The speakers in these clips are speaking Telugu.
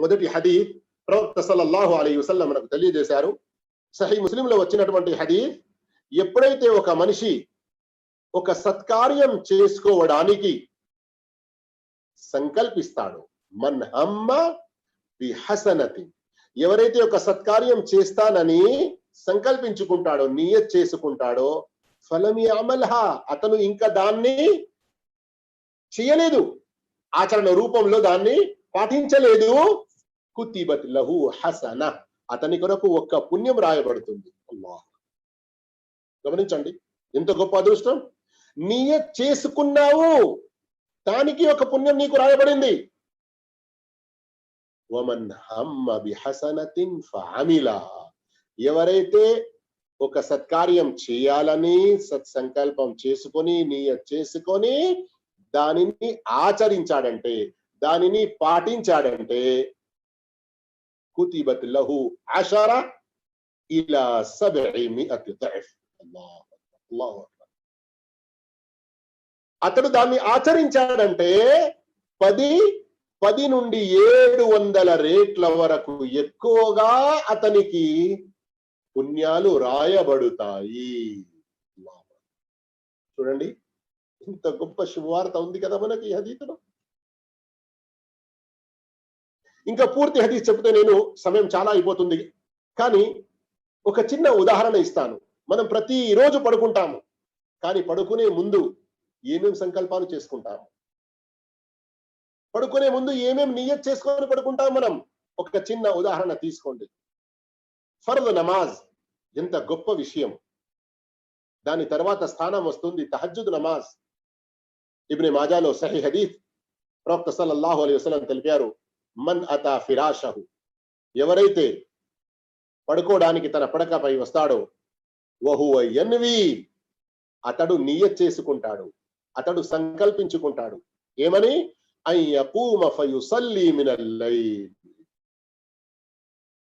మొదటి హదీఫ్ ప్రవక్త సల్లల్లాహు అలీ వసల్లం మనకు తెలియజేశారు. సహీ ముస్లింలో వచ్చినటువంటి హదీఫ్ ఎప్పుడైతే ఒక మనిషి ఒక సత్కార్యం చేసుకోవడానికి సంకల్పిస్తాడు మన్ హమ్మ బి హసనతి ఎవరైతే ఒక సత్కార్యం చేస్తానని సంకల్పించుకుంటాడో నియత్ చేసుకుంటాడో ఫలమి అమల్హా అతను ఇంకా దాన్ని చేయలేదు. ఆచరణ రూపంలో దాన్ని పాటించలేదు. కుతిబత్ లహు హసన. అతని కొరకు ఒక్క పుణ్యం రాయబడుతుంది. అల్లాహ్. గమనించండి. ఎంత గొప్ప అదృష్టం. నీయ చేసుకున్నావు. దానికి ఒక పుణ్యం నీకు రాయబడింది. వమన్ హమ్మ బిహసనతిన్ ఫామిలా ఎవరైతే ఒక సత్కార్యం చేయాలని సత్సంకల్పం చేసుకొని నీయ చేసుకొని దానిని ఆచరించాడంటే దానిని పాటించాడంటే కుతిబత్ లహు అషర ఇలా సబ్ఇ మిఅతి ضعف అల్లాహ్ అల్లాహ్ అతడు దాన్ని ఆచరించాడంటే పది పది నుండి ఏడు వందల రేట్ల వరకు ఎక్కువగా అతనికి పుణ్యాలు రాయబడుతాయి చూడండి ఇంత గొప్ప శుభవార్త ఉంది కదా మనకి ఈ హదీతులో ఇంకా పూర్తి హదీస్ చెప్తే నేను సమయం చాలా అయిపోతుంది. కానీ ఒక చిన్న ఉదాహరణ ఇస్తాను. మనం ప్రతి రోజు పడుకుంటాము. కానీ పడుకునే ముందు ఏమేం సంకల్పాలు చేసుకుంటాము? పడుకునే ముందు ఏమేం నియత్ చేసుకొని పడుకుంటాం మనం? ఒక చిన్న ఉదాహరణ తీసుకోండి. ఫర్ద్ నమాజ్ ఎంత గొప్ప విషయం. దాని తర్వాత స్థానం వస్తుంది తహజ్జుద్ నమాజ్. ఇబ్ని మాజాలో సహీ హదీఫ్ ప్రవక్త సల్లల్లాహు అలైహి వసలం తెలిపారు. మన్ అత ఫిరాషహు. ఎవరైతే పడుకోవడానికి తన పడకపై వస్తాడో వహు ఎన్వి అతడు నియత్ చేసుకుంటాడు అతడు సంకల్పించుకుంటాడు. ఏమని?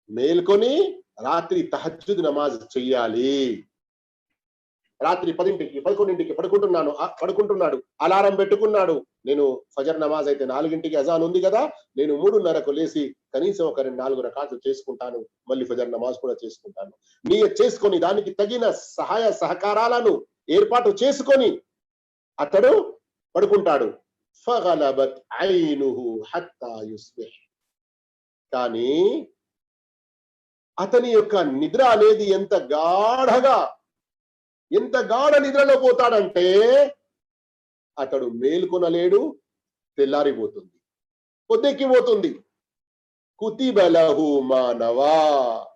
మేల్కొని రాత్రి తహజ్జుద్ నమాజ్ చెయ్యాలి. రాత్రి పదింటికి పదకొండింటికి పడుకుంటున్నాను. పడుకుంటున్నాడు. అలారం పెట్టుకున్నాడు. నేను ఫజర్ నమాజ్ అయితే నాలుగింటికి అజాన్ ఉంది కదా నేను మూడున్నరకు లేచి కనీసం ఒక రెండు నాలుగు రకాలు చేసుకుంటాను. మళ్ళీ ఫజర్ నమాజ్ కూడా చేసుకుంటాను. నీ చేసుకొని దానికి తగిన సహాయ సహకారాలను ఏర్పాటు చేసుకొని అతడు పడుకుంటాడు. ఫగలబత్ ఐనుహు హత్తా యుస్బిహ్. కానీ అతని యొక్క నిద్ర అనేది ఎంత గాఢగా ఎంత గాఢ నిద్రలో పోతాడంటే అతడు మేల్కొనలేడు తెల్లారిపోతుంది. పొద్దెక్కిపోతుంది కుతిబలహు మానవా.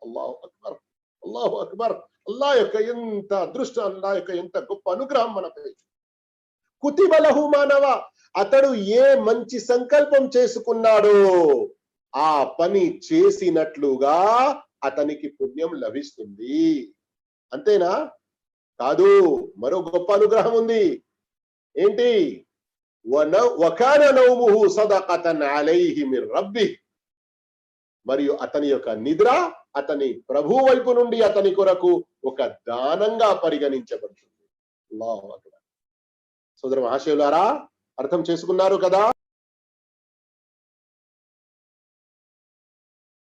అల్లాహు అక్బర్ అల్లాహు అక్బర్. అల్లా యొక్క ఎంత అదృష్టం అల్లా యొక్క ఎంత గొప్ప అనుగ్రహం మనపై కుతిబలహు మానవ. అతడు ఏ మంచి సంకల్పం చేసుకున్నాడో ఆ పని చేసినట్లుగా అతనికి పుణ్యం లభిస్తుంది. అంతేనా? కాదు మరో గొప్ప అనుగ్రహం ఉంది. ఏంటి? వకాన నౌముహు సదకతన్ అలైహి మిర్ రబ్బి మరియు అతని యొక్క నిద్ర అతని ప్రభు వైపు నుండి అతని కొరకు ఒక దానంగా పరిగణించబడుతుంది. సోదర మహాశివులారా అర్థం చేసుకున్నారు కదా?